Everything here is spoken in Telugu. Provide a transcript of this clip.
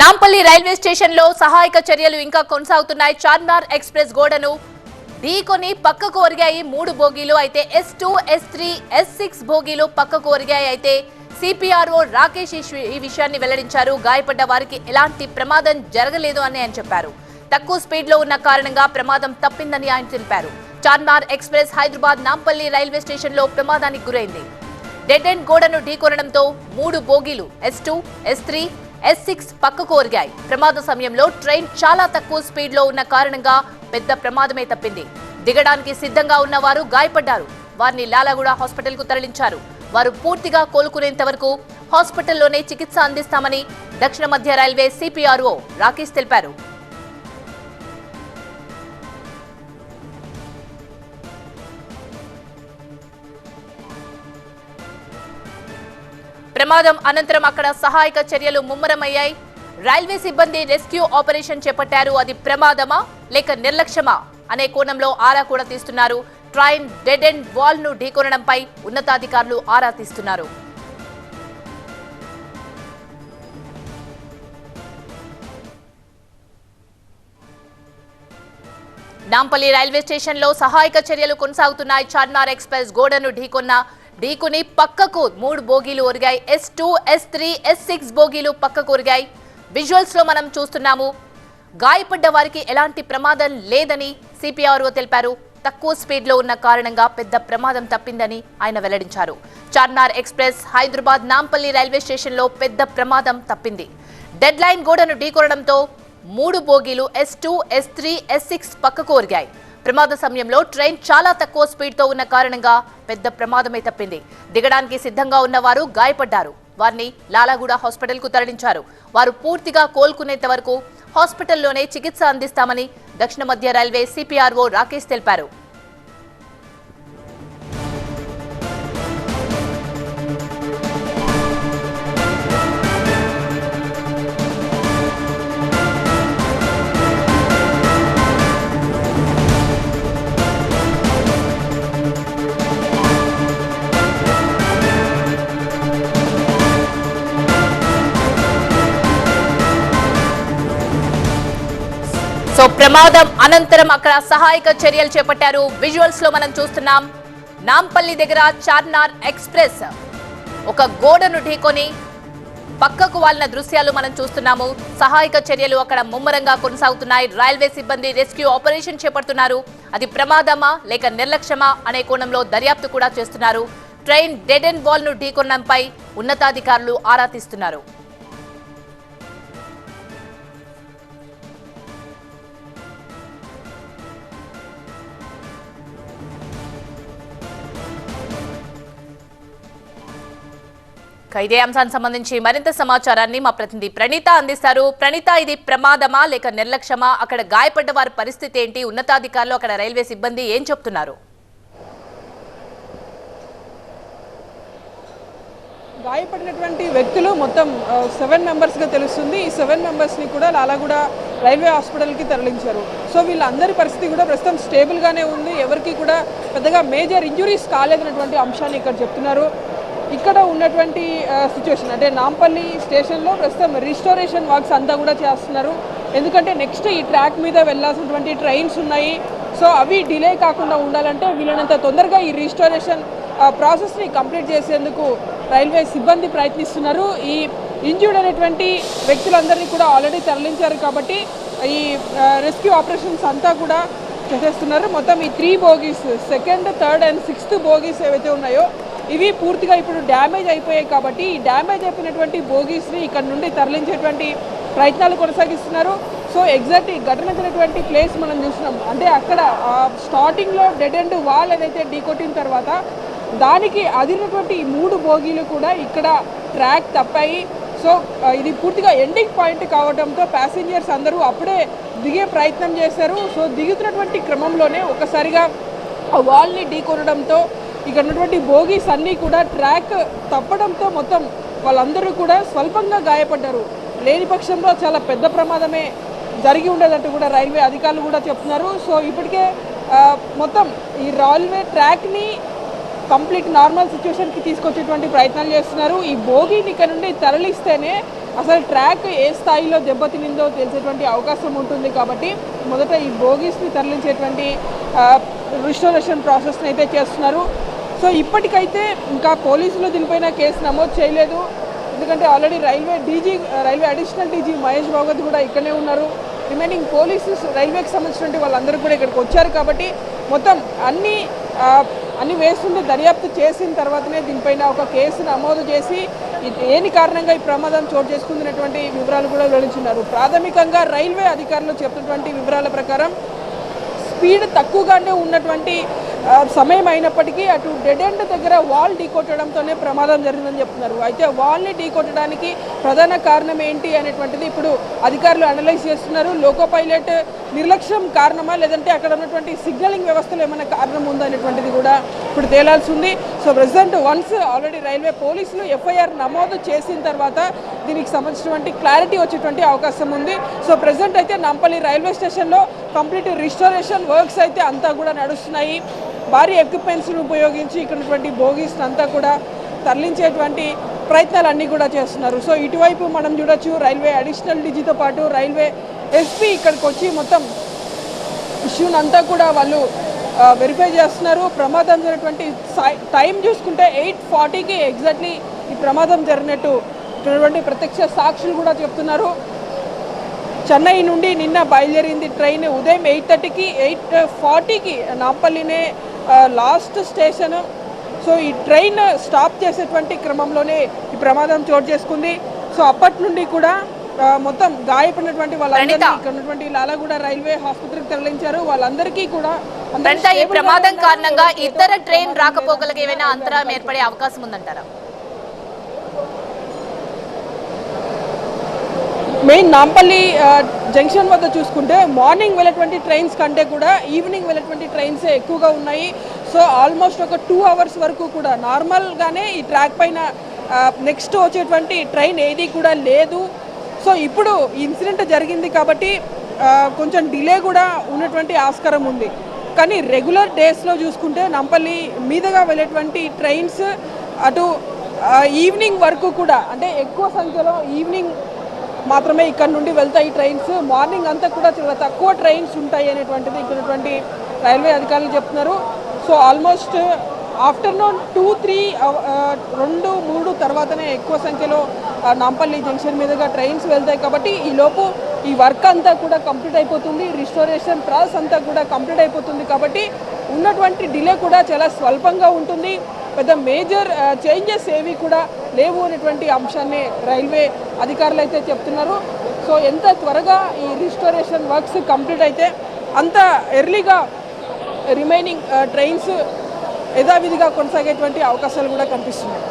నాంపల్లి రైల్వే స్టేషన్లో సహాయక చర్యలు ఇంకా కొనసాగుతున్నాయి. చార్మినార్ ఎక్స్ప్రెస్ గోడను ఢీకొని పక్కకు ఒరిగాయి మూడు బోగీలు. అయితే S two S three S six బోగీలు పక్కకు ఒరిగాయి. అయితే సిపిఆర్ఓ రాకేష్ ఈ విషయాన్ని వెల్లడించారు. గాయపడ్డ వారికి ఎలాంటి ప్రమాదం జరగలేదు అని ఆయన చెప్పారు. తక్కువ స్పీడ్లో ఉన్న కారణంగా ప్రమాదం తప్పిందని ఆయన తెలిపారు. చార్మినార్ ఎక్స్ప్రెస్ హైదరాబాద్ నాంపల్లి రైల్వే స్టేషన్లో ప్రమాదానికి గురైంది. డెడ్ ఎండ్ గోడను ఢీకొనడంతో మూడు బోగీలు S two S three S six పక్కకు ఒరిగాయి. ప్రమాద సమయంలో ట్రైన్ చాలా తక్కువ స్పీడ్లో ఉన్న కారణంగా పెద్ద ప్రమాదమే తప్పింది. దిగడానికి సిద్ధంగా ఉన్న వారు గాయపడ్డారు. వారిని లాలాగూడ హాస్పిటల్కు తరలించారు. వారు పూర్తిగా కోలుకునేంత వరకు హాస్పిటల్లోనే చికిత్స అందిస్తామని దక్షిణ మధ్య రైల్వే సిపిఆర్ఓ రాకేష్ తెలిపారు. ప్రమాదం అనంతరం అక్కడ సహాయక చర్యలు ముమ్మరమయ్యాయి. రైల్వే సిబ్బంది రెస్క్యూ ఆపరేషన్ చేపట్టారు. అది ప్రమాదమా లేక నిర్లక్ష్యమా అనే కోణంలో ఆరా కూడా తీస్తున్నారు. ట్రైన్ డెడ్ అండ్ వాల్ను ఢీకొనడంపై ఉన్నతాధికారులు ఆరా తీస్తున్నారు. నాంపల్లి రైల్వే స్టేషన్లో సహాయక చర్యలు కొనసాగుతున్నాయి. చార్మినార్ ఎక్స్ప్రెస్ గోడను ఢీకొన్న ఢీకొని పక్కకు మూడు బోగీలు ఒరిగాయి. S two S three S six బోగీలు పక్కకు ఒరిగాయి. విజువల్స్లో మనం చూస్తున్నాము గాయపడ్డ వారికి ఎలాంటి ప్రమాదం లేదని సిపిఆర్ఓ తెలిపారు. తక్కువ స్పీడ్లో ఉన్న కారణంగా పెద్ద ప్రమాదం తప్పిందని ఆయన వెల్లడించారు. చార్నార్ ఎక్స్ప్రెస్ హైదరాబాద్ నాంపల్లి రైల్వే స్టేషన్లో పెద్ద ప్రమాదం తప్పింది. డెడ్ లైన్ గోడను ఢీకొనడంతో మూడు బోగీలు S two S three S six పక్కకు ఒరిగాయి. ప్రమాద సమయంలో ట్రైన్ చాలా తక్కువ స్పీడ్తో ఉన్న కారణంగా పెద్ద ప్రమాదమే తప్పింది. దిగడానికి సిద్ధంగా ఉన్న వారు గాయపడ్డారు. వారిని లాలాగూడ హాస్పిటల్కు తరలించారు. వారు పూర్తిగా కోలుకునేంత వరకు హాస్పిటల్లోనే చికిత్స అందిస్తామని దక్షిణ మధ్య రైల్వే సిపిఆర్ఓ రాకేష్ తెలిపారు. సో ప్రమాదం అనంతరం అక్కడ సహాయక చర్యలు చేపట్టారు. విజువల్స్లో మనం చూస్తున్నాం. నాంపల్లి దగ్గర చార్నార్ ఎక్స్ప్రెస్ ఒక గోడను ఢీకొని పక్కకు వాలిన దృశ్యాలు మనం చూస్తున్నాము. సహాయక చర్యలు అక్కడ ముమ్మరంగా కొనసాగుతున్నాయి. రైల్వే సిబ్బంది రెస్క్యూ ఆపరేషన్ చేపడుతున్నారు. అది ప్రమాదమా లేక నిర్లక్ష్యమా అనే కోణంలో దర్యాప్తు కూడా చేస్తున్నారు. ట్రైన్ డెడ్ అండ్ వాల్ను ఢీకొనడంపై ఉన్నతాధికారులు ఆరా తీస్తున్నారు. ఇదే అంశానికి సంబంధించి మరింత సమాచారాన్ని మా ప్రతినిధి ప్రణీత అందిస్తారు. ప్రణీత ఇది ప్రమాదమా లేక నిర్లక్ష్యమా? అక్కడ గాయపడ్డ వారి పరిస్థితి ఏంటి? ఉన్నతాధికారులు అక్కడ రైల్వే సిబ్బంది ఏం చెప్తున్నారు? గాయపడినటువంటి వ్యక్తులు మొత్తం సెవెన్ మెంబర్స్గా తెలుస్తుంది. ఈ సెవెన్ మెంబర్స్ని కూడా లాలాగూడ రైల్వే హాస్పిటల్కి తరలించారు. సో వీళ్ళందరి పరిస్థితి కూడా ప్రస్తుతం స్టేబుల్గానే ఉంది. ఎవరికి కూడా పెద్దగా మేజర్ ఇంజురీస్ కాలేదన్నటువంటి అంశాన్ని ఇక్కడ చెప్తున్నారు. ఇక్కడ ఉన్నటువంటి సిచ్యువేషన్ అంటే నాంపల్లి స్టేషన్లో ప్రస్తుతం రిస్టోరేషన్ వర్క్స్ అంతా కూడా చేస్తున్నారు. ఎందుకంటే నెక్స్ట్ ఈ ట్రాక్ మీద వెళ్ళాల్సినటువంటి ట్రైన్స్ ఉన్నాయి. సో అవి డిలే కాకుండా ఉండాలంటే వీళ్ళనంత తొందరగా ఈ రిస్టోరేషన్ ప్రాసెస్ని కంప్లీట్ చేసేందుకు రైల్వే సిబ్బంది ప్రయత్నిస్తున్నారు. ఈ ఇంజ్యూర్డ్ అనేటువంటి వ్యక్తులందరినీ కూడా ఆల్రెడీ తరలించారు కాబట్టి ఈ రెస్క్యూ ఆపరేషన్స్ అంతా కూడా చేసేస్తున్నారు. మొత్తం ఈ three bogies second third and sixth bogies ఏవైతే ఉన్నాయో ఇవి పూర్తిగా ఇప్పుడు డ్యామేజ్ అయిపోయాయి కాబట్టి ఈ డ్యామేజ్ అయిపోయినటువంటి బోగీస్ని ఇక్కడ నుండి తరలించేటువంటి ప్రయత్నాలు కొనసాగిస్తున్నారు. సో ఎగ్జాక్ట్ ఈ ఘటన జరిగినటువంటి ప్లేస్ మనం చూస్తున్నాం. అంటే అక్కడ స్టార్టింగ్లో డెడ్ అండ్ వాల్ ఏదైతే ఢీకొట్టిన తర్వాత దానికి అదిరినటువంటి మూడు బోగీలు కూడా ఇక్కడ ట్రాక్ తప్పాయి. సో ఇది పూర్తిగా ఎండింగ్ పాయింట్ కావడంతో ప్యాసింజర్స్ అందరూ అప్పుడే దిగే ప్రయత్నం చేశారు. సో దిగుతున్నటువంటి క్రమంలోనే ఒకసారిగా ఆ వాల్ని ఢీకొనడంతో ఇక్కడ ఉన్నటువంటి బోగీస్ అన్నీ కూడా ట్రాక్ తప్పడంతో మొత్తం వాళ్ళందరూ కూడా స్వల్పంగా గాయపడ్డారు. లేని పక్షంలో చాలా పెద్ద ప్రమాదమే జరిగి ఉండేటట్టు కూడా రైల్వే అధికారులు కూడా చెప్తున్నారు. సో ఇప్పటికే మొత్తం ఈ రైల్వే ట్రాక్ని కంప్లీట్ నార్మల్ సిచ్యువేషన్కి తీసుకొచ్చేటువంటి ప్రయత్నాలు చేస్తున్నారు. ఈ భోగిని ఇక్కడ నుండి తరలిస్తేనే అసలు ట్రాక్ ఏ స్థాయిలో దెబ్బతినిందో తెలిసేటువంటి అవకాశం ఉంటుంది కాబట్టి మొదట ఈ బోగీస్ని తరలించేటువంటి రిస్టోరేషన్ ప్రాసెస్ని అయితే చేస్తున్నారు. సో ఇప్పటికైతే ఇంకా పోలీసులు దీనిపైన కేసు నమోదు చేయలేదు. ఎందుకంటే already railway DG railway additional DG Mahesh Bhagwat కూడా ఇక్కడనే ఉన్నారు. రిమైనింగ్ పోలీసు రైల్వేకి సంబంధించినటువంటి వాళ్ళందరూ కూడా ఇక్కడికి వచ్చారు కాబట్టి మొత్తం అన్ని అన్ని వేస్తుంటే దర్యాప్తు చేసిన తర్వాతనే దీనిపైన ఒక కేసు నమోదు చేసి ఏని దేని కారణంగా ఈ ప్రమాదం చోటు చేసుకుంటున్నటువంటి వివరాలు కూడా వెల్లడించున్నారు ప్రాథమికంగా రైల్వే అధికారులు చెప్పినటువంటి వివరాల ప్రకారం స్పీడ్ తక్కువగానే ఉన్నటువంటి సమయం అయినప్పటికీ అటు డెడ్ ఎండ్ దగ్గర వాల్ ఢీకొట్టడంతోనే ప్రమాదం జరిగిందని చెప్తున్నారు. అయితే వాల్ని ఢీకొట్టడానికి ప్రధాన కారణం ఏంటి అనేటువంటిది ఇప్పుడు అధికారులు అనలైజ్ చేస్తున్నారు. లోకో పైలట్ నిర్లక్ష్యం కారణమా? లేదంటే అక్కడ ఉన్నటువంటి సిగ్నలింగ్ వ్యవస్థలో ఏమైనా కారణం ఉందా అనేటువంటిది కూడా ఇప్పుడు తేలాల్సి ఉంది. So president once already railway పోలీసులు ఎఫ్ఐఆర్ నమోదు చేసిన తర్వాత దీనికి సంబంధించినటువంటి క్లారిటీ వచ్చేటువంటి అవకాశం ఉంది. సో ప్రెసెంట్ అయితే నాంపల్లి రైల్వే స్టేషన్లో కంప్లీట్ రిస్టోరేషన్ వర్క్స్ అయితే అంతా కూడా నడుస్తున్నాయి. భారీ ఎక్విప్మెంట్స్ను ఉపయోగించి ఇక్కడటువంటి బోగీస్ అంతా కూడా తరలించేటువంటి ప్రయత్నాలు అన్నీ కూడా చేస్తున్నారు. సో ఇటువైపు మనం చూడొచ్చు రైల్వే అడిషనల్ డీజీతో పాటు రైల్వే ఎస్పీ ఇక్కడికి వచ్చి మొత్తం ఇష్యూని అంతా కూడా వాళ్ళు వెరిఫై చేస్తున్నారు. ప్రమాదం జరిగినటువంటి సై- టైం చూసుకుంటే ఎయిట్ ఫార్టీకి ఎగ్జాక్ట్లీ ఈ ప్రమాదం జరిగినట్టు ఇటువంటి ప్రత్యక్ష సాక్షులు కూడా చెప్తున్నారు. చెన్నై నుండి నిన్న బయలుదేరింది ట్రైన్. ఉదయం ఎయిట్ థర్టీకి ఎయిట్ ఫార్టీకి నాంపల్లినే లాస్ట్ స్టేషన్ సో ఈ ట్రైన్ స్టాప్ చేసేటువంటి క్రమంలోనే ఈ ప్రమాదం చోటు చేసుకుంది సో అప్పటి నుండి కూడా మొత్తం గాయపడినటువంటి వాళ్ళందరినీ. ఇక్కడ ఉన్నటువంటి లాలాగూడ రైల్వే ఆసుపత్రికి తరలించారు వాళ్ళందరికీ కూడా ఈ ప్రమాదం. కారణంగా ఇతర ట్రైన్ రాకపోకలకు జరిగింది. ఏమైనా అంతరాయం ఏర్పడే అవకాశం ఉందంటారా మెయిన్ నాంపల్లి జంక్షన్ వద్ద చూసుకుంటే మార్నింగ్ వెళ్ళేటువంటి ట్రైన్స్ కంటే కూడా ఈవినింగ్ వెళ్ళేటువంటి ట్రైన్స్ ఎక్కువగా ఉన్నాయి. సో ఆల్మోస్ట్ ఒక టూ అవర్స్ వరకు కూడా నార్మల్గానే ఈ ట్రాక్ పైన నెక్స్ట్ వచ్చేటువంటి ట్రైన్ ఏది కూడా లేదు. సో ఇప్పుడు ఇన్సిడెంట్ జరిగింది కాబట్టి కొంచెం డిలే కూడా ఉన్నటువంటి ఆస్కారం ఉంది. కానీ రెగ్యులర్ డేస్లో చూసుకుంటే నంపల్లి మీదుగా వెళ్ళేటువంటి ట్రైన్స్ అటు ఈవినింగ్ వరకు కూడా అంటే ఎక్కువ సంఖ్యలో ఈవినింగ్ మాత్రమే ఇక్కడ నుండి వెళ్తాయి ట్రైన్స్. మార్నింగ్ అంతా కూడా చాలా తక్కువ ట్రైన్స్ ఉంటాయి అనేటువంటిది ఇక్కడటువంటి రైల్వే అధికారులు చెప్తున్నారు. So almost afternoon two three రెండు మూడు తర్వాతనే ఎక్కువ సంఖ్యలో నాంపల్లి జంక్షన్ మీదుగా ట్రైన్స్ వెళ్తాయి కాబట్టి ఈ లోపు ఈ వర్క్ అంతా కూడా కంప్లీట్ అయిపోతుంది. రిస్టోరేషన్ ప్రాసెస్ అంతా కూడా కంప్లీట్ అయిపోతుంది కాబట్టి ఉన్నటువంటి డిలే కూడా చాలా స్వల్పంగా ఉంటుంది. పెద్ద మేజర్ చేంజెస్ ఏవి కూడా లేవు అనేటువంటి అంశాన్ని రైల్వే అధికారులు అయితే చెప్తున్నారు. సో ఎంత త్వరగా ఈ రిస్టోరేషన్ వర్క్స్ కంప్లీట్ అయితే అంత ఎర్లీగా రిమైనింగ్ ట్రైన్స్ యథావిధిగా కొనసాగేటువంటి అవకాశాలు కూడా కనిపిస్తున్నాయి.